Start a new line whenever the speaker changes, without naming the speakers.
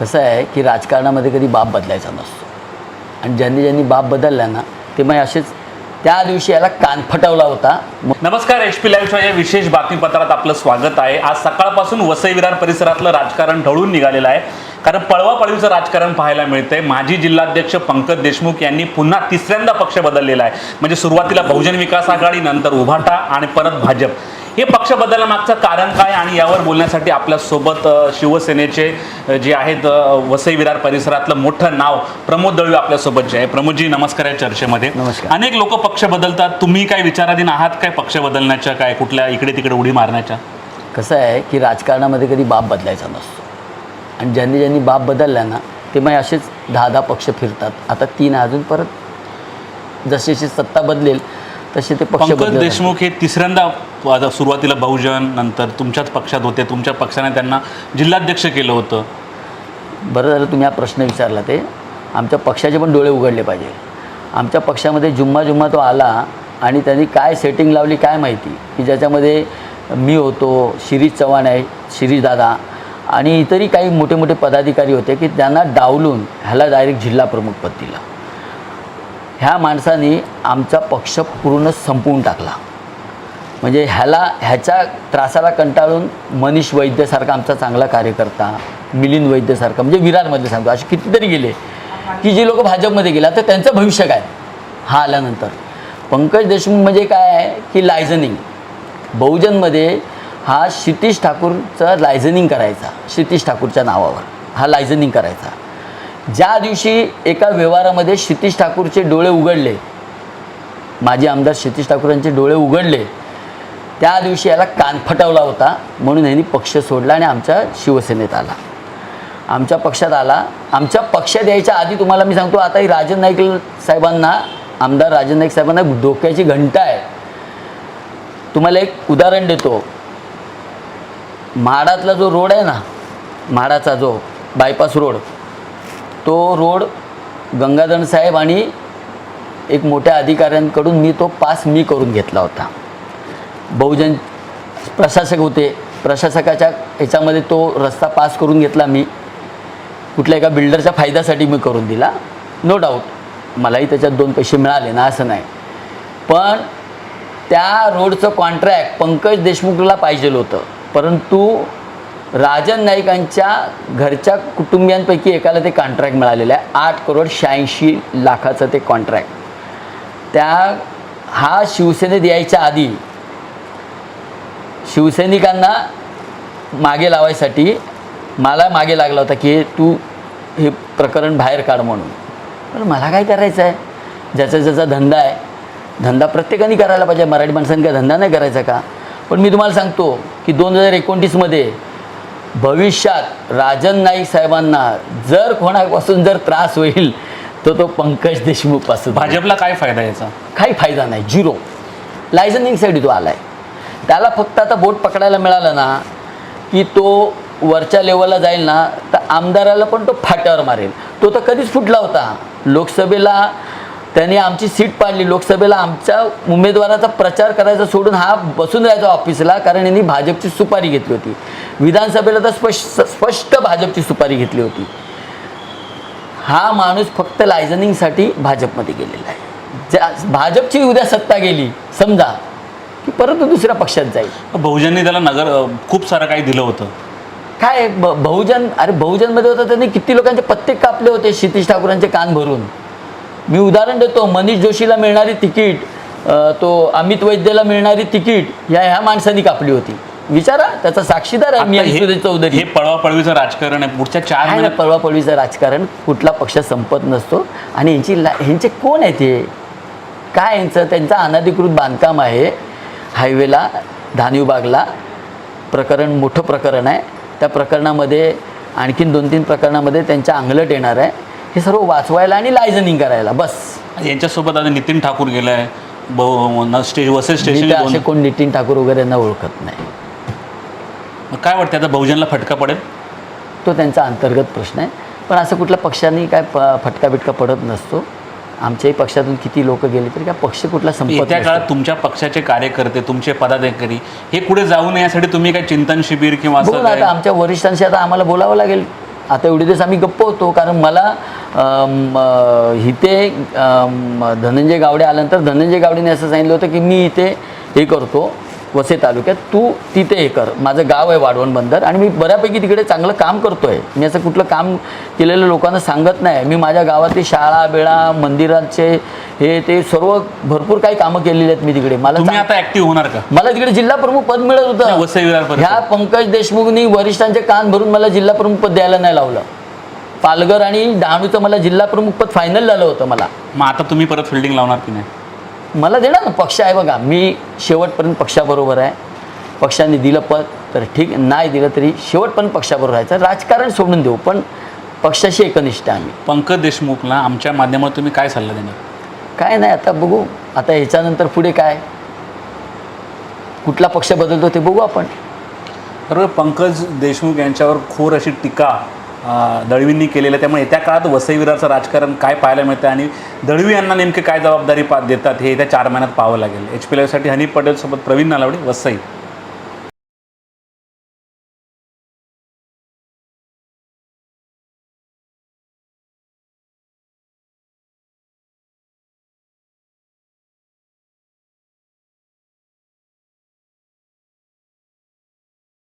कसं आहे की राजकारणामध्ये कधी बाप बदलायचा नसतो. आणि ज्यांनी ज्यांनी बाप बदलला ना ते मग असेच त्या दिवशी याला कान फटवला होता.
नमस्कार एच पी लाईव्हच्या या विशेष बातमीपत्रात आपलं स्वागत आहे. आज सकाळपासून वसई विरार परिसरातलं राजकारण ढळून निघालेलं आहे. कारण पळवापळवीचं राजकारण पाहायला मिळतंय. माजी जिल्हाध्यक्ष पंकज देशमुख यांनी पुन्हा तिसऱ्यांदा पक्ष बदललेला आहे. म्हणजे सुरुवातीला बहुजन विकास आघाडी नंतर उभाटा आणि परत भाजप. हे पक्ष बदलण्यामागचं कारण काय आणि यावर बोलण्यासाठी आपल्यासोबत शिवसेनेचे जे आहेत वसई विरार परिसरातलं मोठं नाव प्रमोद दळवी आपल्यासोबत जे आहे. प्रमोदजी नमस्कार या चर्चेमध्ये.
नमस्कार.
अनेक लोक पक्ष बदलतात. तुम्ही काय विचाराधीन आहात? काय पक्ष बदलण्याच्या काय कुठल्या इकडे तिकडे उडी मारण्याच्या?
कसं आहे की राजकारणामध्ये कधी बाप बदलायचा नसतो. आणि ज्यांनी ज्यांनी बाप बदलला ना ते मग असेच दहा दहा पक्ष फिरतात. आता तीन अजून परत. जशी सत्ता बदलेल तसे ते पक्ष
पंकज
बदलत
देशमुख हे तिसऱ्यांदा आता सुरुवातीला बहुजन नंतर तुमच्याच पक्षात होते तुमच्या पक्षाने त्यांना जिल्हाध्यक्ष केलं होतं.
बरं झालं तुम्ही हा प्रश्न विचारला ते. आमच्या पक्षाचे पण डोळे उघडले पाहिजे. आमच्या पक्षामध्ये जुम्मा जुम्मा तो आला आणि त्यांनी काय सेटिंग लावली काय माहिती. की ज्याच्यामध्ये मी होतो शिरीष चव्हाण आहे शिरीष दादा आणि इतरही काही मोठे मोठे पदाधिकारी होते की त्यांना डावलून ह्याला डायरेक्ट जिल्हा प्रमुख पद दिलं. ह्या माणसाने आमचा पक्ष पूर्ण संपवून टाकला. म्हणजे ह्याला ह्याच्या त्रासाला कंटाळून मनीष वैद्यसारखा आमचा चांगला कार्यकर्ता मिलिंद वैद्यसारखा म्हणजे विरारमधले सांगतो असे कितीतरी गेले की जे लोक भाजपमध्ये गेला. तर त्यांचं भविष्य काय? हा आल्यानंतर. पंकज देशमुख म्हणजे काय आहे? की लायझनिंग. बहुजनमध्ये हा क्षितिश ठाकूरचा लायझनिंग करायचा क्षितिश ठाकूरच्या नावावर. हा लायझनिंग करायचा. ज्या दिवशी एका व्यवहारामध्ये क्षितिश ठाकूरचे डोळे उघडले माजी आमदार क्षितिश ठाकूरांचे डोळे उघडले त्या दिवशी याला कान फटवला होता म्हणून यांनी पक्ष सोडला आणि आमच्या शिवसेनेत आला. आमच्या पक्षात आला. आमच्या पक्षात यायच्या आधी तुम्हाला मी सांगतो आता ही राजन नाईक साहेबांना आमदार राजन नाईक साहेबांना डोक्याची घंटा आहे. तुम्हाला एक उदाहरण देतो. म्हाडातला जो रोड आहे ना म्हाडाचा जो बायपास रोड तो रोड गंगाधर साहेब आणि एक मोठ्या अधिकाऱ्यांकडून मी तो पास मी करून घेतला होता. बहुजन प्रशासक होते. प्रशासकाच्या ह्याच्यामध्ये तो रस्ता पास करून घेतला मी. कुठल्या एका बिल्डरच्या फायद्यासाठी मी करून दिला. नो डाऊट मलाही त्याच्यात दोन पैसे मिळाले ना असं नाही. पण त्या रोडचं कॉन्ट्रॅक्ट पंकज देशमुखला पाहिजे होतं. परंतु राजन नाईकांच्या घरच्या कुटुंबियांपैकी एकाला ते कॉन्ट्रॅक्ट मिळालेलं आहे. आठ करोड शहाऐंशी लाखाचं ते कॉन्ट्रॅक्ट त्या हा शिवसेनेत यायच्या आधी शिवसैनिकांना मागे लावायसाठी मला मागे लागला होता की तू हे प्रकरण बाहेर काढ म्हणून. पण मला काय करायचं आहे? ज्याचा ज्याचा धंदा आहे धंदा प्रत्येकाने करायला पाहिजे. मराठी माणसांनी काय धंदा नाही करायचा का? पण मी तुम्हाला सांगतो की दोन हजार एकोणतीसमध्ये भविष्यात राजन नाईक साहेबांना जर कोणापासून जर त्रास होईल तर तो पंकज देशमुखपासून
भाजपला काय फायदा याचा?
काही फायदा नाही झिरो. लायझनिंगसाठी तो आला आहे त्याला फक्त आता बोट पकडायला मिळालं ना की तो वरच्या लेवलला जाईल ना तर आमदाराला पण तो फाट्यावर मारेल. तो तर कधीच फुटला होता. लोकसभेला त्यांनी आमची सीट पाडली. लोकसभेला आमच्या उमेदवाराचा प्रचार करायचा सोडून हा बसून राहायचा ऑफिसला कारण यांनी भाजपची सुपारी घेतली होती. विधानसभेला तर स्पष्ट स्पष्ट भाजपची सुपारी घेतली होती. हा माणूस फक्त लायझनिंगसाठी भाजपमध्ये गेलेला आहे. ज्या भाजपची उद्या सत्ता गेली समजा की परत तो दुसऱ्या पक्षात जाईल.
बहुजनने त्याला नगर खूप सारं काही दिलं होतं.
काय बहुजन अरे बहुजनमध्ये होतं त्यांनी किती लोकांचे पत्ते कापले होते क्षितिश ठाकूरांचे कान भरून. मी उदाहरण देतो मनीष जोशीला मिळणारी तिकीट तो अमित वैद्यला मिळणारी तिकीट या ह्या माणसांनी कापली होती. विचारा त्याचा साक्षीदार आहे मी
हे-
चौधरी.
हे पळवापळवीचं राजकारण आहे पुढच्या चार महिन्यात
पळवापळवीचं राजकारण कुठला पक्ष संपत नसतो. आणि यांची ला ह्यांचे कोण आहेत हे काय यांचं? त्यांचं अनधिकृत बांधकाम आहे हायवेला धानिवबागला प्रकरण मोठं प्रकरण आहे. त्या प्रकरणामध्ये आणखीन दोन तीन प्रकरणामध्ये त्यांच्या अंगलट येणार आहे. हे सर्व वाचवायला आणि लायझनिंग करायला बस.
यांच्यासोबत आता नितीन ठाकूर गेलाय स्टेज स्टेशन
असे कोण नितीन ठाकूर वगैरे यांना ओळखत नाही.
काय वाटतं आता बहुजनला फटका पडेल?
तो त्यांचा अंतर्गत प्रश्न आहे. पण असं कुठल्या पक्षाने काय प फटका बिटका पडत नसतो. आमच्याही पक्षातून किती लोक गेले तरी काय पक्ष कुठला संपत नसतो.
काळात तुमच्या पक्षाचे कार्यकर्ते तुमचे पदाधिकारी हे पुढे जाऊ नये यासाठी तुम्ही काय चिंतन शिबिर किंवा असं
आमच्या वरिष्ठांशी आता आम्हाला बोलावं लागेल. आता एवढे दिवस आम्ही गप्प होतो कारण मला इथे धनंजय गावडे आल्यानंतर धनंजय गावडेने असं सांगितलं होतं की मी इथे हे करतो वसे तालुक्यात तू तिथे हे कर. माझं गाव आहे वाढवण बंदर आणि मी बऱ्यापैकी तिकडे चांगलं काम करतो आहे मी असं कुठलं काम केलेलं लोकांना सांगत नाही. मी माझ्या गावातली शाळा बेळा मंदिराचे हे ते सर्व भरपूर काही कामं केलेली आहेत मी तिकडे. मला
आता ऍक्टिव्ह होणार का?
मला तिकडे जिल्हा प्रमुख पद मिळत होतं. ह्या पंकज देशमुखनी वरिष्ठांचे कान भरून मला जिल्हा प्रमुख पद द्यायला नाही लावलं. पालघर आणि डहाणूचं मला जिल्हा प्रमुख पद फायनल झालं होतं मला.
मग आता तुम्ही परत फिल्डिंग लावणार की नाही?
मला देणार ना पक्ष आहे बघा. मी शेवटपर्यंत पक्षाबरोबर आहे. पक्षाने दिलं पद तर ठीक नाही दिलं तरी शेवटपर्यंत पक्षाबरोबर राहायचं. राजकारण सोडून देऊ पण पक्षाशी एकनिष्ठ आहे आम्ही
पंकज देशमुखला आमच्या माध्यमातून तुम्ही काय सल्ला देणार?
काय नाही आता बघू. आता ह्याच्यानंतर पुढे काय? कुठला पक्ष बदलतो ते बघू आपण.
बरोबर पंकज देशमुख यांच्यावर खोर अशी टीका दळवींनी केलेलं आहे. त्यामुळे येत्या काळात वसईविरारचं राजकारण काय पाहायला मिळतं आणि दळवी यांना नेमके काय जबाबदारी पा देतात हे येत्या चार महिन्यात पाहावं लागेल. एच पी लाईव्हसाठी हनी पटेलसोबत प्रवीण नालावडे वसई.